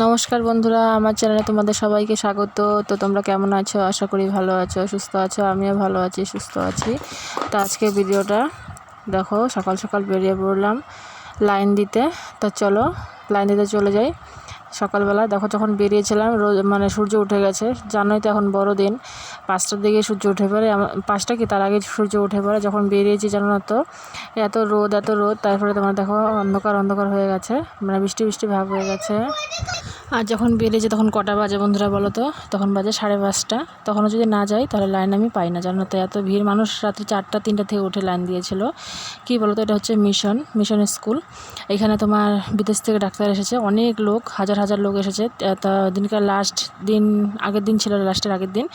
নমস্কার বন্ধুরা, আমার চ্যানেলে তোমাদের সবাইকে স্বাগত। তো তোমরা কেমন আছো? আশা করি ভালো আছো, সুস্থ আছো, আমিও ভালো আছি, সুস্থ আছি। তো আজকে ভিডিওটা দেখো, সকাল সকাল বেরিয়ে পড়লাম লাইন দিতে। তো চলো, লাইন দিতে চলে যাই। সকালবেলা দেখো যখন বেরিয়েছিলাম, রোজ মানে সূর্য উঠে গেছে। জানোই তো এখন বড় দিন। পাঁচটার দিকে সূর্য উঠে পড়ে পাঁচটা কি? তার আগে সূর্য উঠে পড়ে যখন বেরিয়েছি, জানো না তো? এত রোদ এত রোদ। তারপরে তোমার দেখো অন্ধকার অন্ধকার হয়ে গেছে। মানে বৃষ্টি বৃষ্টি ভাব হয়ে গেছে। আর যখন বেরিয়েছে তখন কটা বাজে বন্ধুরা বলো তো? তখন বাজে সাড়ে পাঁচটা। তখনও যদি না যাই তাহলে লাইন আমি পাই না, জানো তো? এত ভিড়, মানুষ রাত্রি চারটা, তিনটা থেকে উঠে লাইন দিয়েছিল। কি বলো তো, এটা হচ্ছে মিশন মিশন স্কুল। এখানে তোমার বিদেশ থেকে ডাক্তার এসেছে, অনেক লোক, হাজার হাজার লোক এসেছে। তা- দিনকার লাস্ট দিন, আগের দিন ছিল লাস্টের আগের দিন।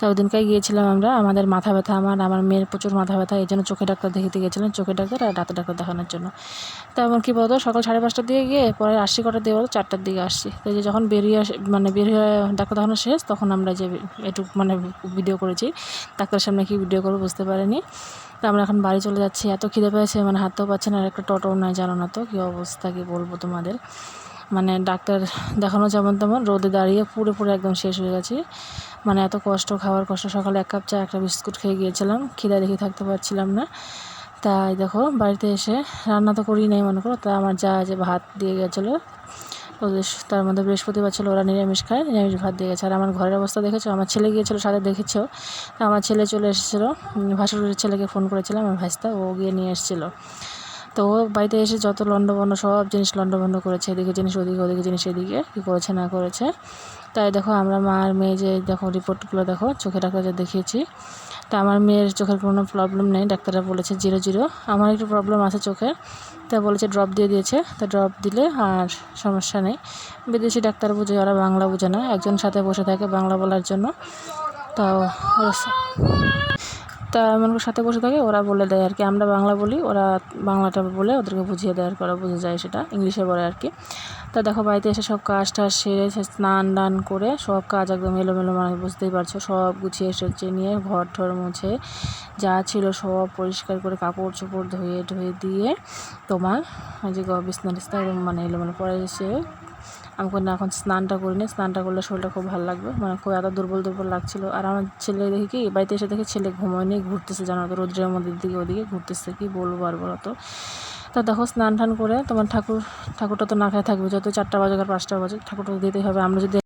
তা ওদিনকায় গিয়েছিলাম আমরা, আমাদের মাথা ব্যথা, আমার আমার মেয়ের প্রচুর মাথা ব্যথা, এই জন্য চোখে ডাক্তার দেখিতে গিয়েছিলাম চোখে ডাক্তার আর দাঁতের ডাক্তার দেখানোর জন্য। তা এমন কী বলতো সকাল সাড়ে পাঁচটার দিকে গিয়ে, পরে আসছি কটার দিকে বলতো চারটার দিকে আসছি। তো যে যখন বেরিয়ে আসে মানে বের হয়ে ডাক্তার দেখানো শেষ, তখন আমরা যে একটু মানে ভিডিও করেছি। ডাক্তারের সামনে কি ভিডিও করব বুঝতে পারিনি। তো আমরা এখন বাড়ি চলে যাচ্ছি। এত খিদে পেয়েছে মানে হাততেও পাচ্ছে না, আর একটা টোটো নাই, জানো না তো কী অবস্থা, কী বলব তোমাদের। মানে ডাক্তার দেখানো যেমন তেমন, রোদে দাঁড়িয়ে পুরো পুরো একদম শেষ হয়ে গেছি। মানে এত কষ্ট, খাওয়ার কষ্ট, সকালে এক কাপ চা, একটা বিস্কুট খেয়ে গিয়েছিলাম। খিদা দেখে থাকতে পারছিলাম না। তাই দেখো, বাড়িতে এসে রান্না তো করি নাই, মনে করো। তা আমার যা যে ভাত দিয়ে গেছিল। তার মধ্যে বৃহস্পতিবার ছিল, ওরা নিরামিষ খায়, নিরামিষ ভাত দিয়ে গেছে। আর আমার ঘরের অবস্থা দেখেছ? আমার ছেলে গিয়েছিল, সাথে দেখেছ? আমার ছেলে চলে এসেছিল ভাসুর ভাসুরের ছেলেকে ফোন করেছিলাম আমার ভাইস্তা ও গিয়ে নিয়ে এসেছিল। তো বাড়িতে এসে যত লণ্ডভণ্ড সব জিনিস লণ্ডভণ্ড করেছে, এদিকে জিনিস, ওদিকে ওদিকে জিনিস, এদিকে কী করেছে, না করেছে। তাই দেখো আমরা মা আর মেয়ে যে দেখো রিপোর্টগুলো দেখো, চোখে ডাক্তার যে দেখিয়েছি। তা আমার মেয়ের চোখের কোনো প্রবলেম নেই, ডাক্তাররা বলেছে জিরো জিরো আমার একটু প্রবলেম আছে চোখে, তা বলেছে ড্রপ দিয়ে দিয়েছে, তা ড্রপ দিলে আর সমস্যা নেই। বিদেশি ডাক্তার বুঝে, ওরা বাংলা বোঝে না, একজন সাথে বসে থাকে বাংলা বলার জন্য। তাও তা এমন করে সাথে বসে থাকে, ওরা বলে দেয় আর কি। আমরা বাংলা বলি, ওরা বাংলাটা বলে ওদেরকে বুঝিয়ে দেয় আর কি, ওরা বুঝে যায় সেটা, ইংলিশে বলে আর কি। তা দেখো, বাড়িতে এসে সব কাজ টাজ সেরে স্নান দান করে সব কাজ একদম এলোমেলো মানে বুঝতেই পারছ। সব গুছিয়ে এসেছে নিয়ে ঘর ঠর মুছে যা ছিল সব পরিষ্কার করে কাপড় চোপড় ধুয়ে ধুয়ে দিয়ে তোমার যে বিছনা টিছনা একদম মানে এলোমেলো পরে এসে আমাকে না, এখন স্নানটা করিনি স্নানটা করলে শরীরটা খুব ভালো লাগবে। মানে খুব এত দুর্বল দুর্বল লাগছিল। আর আমার ছেলে দেখি কি, বাড়িতে এসে দেখে ছেলে ঘুমোয়নি, ঘুরতেছে জানো তো, রোদ্রের মধ্যে দিকে ওদিকে ঘুরতেছে, কি বলব আর বলো তো। তা দেখো স্নান টান করে তোমার ঠাকুর, ঠাকুরটা তো না খেয়ে থাকবে যত চারটা বাজে আর পাঁচটা বাজে ঠাকুরটা দিতেই হবে। আমরা যদি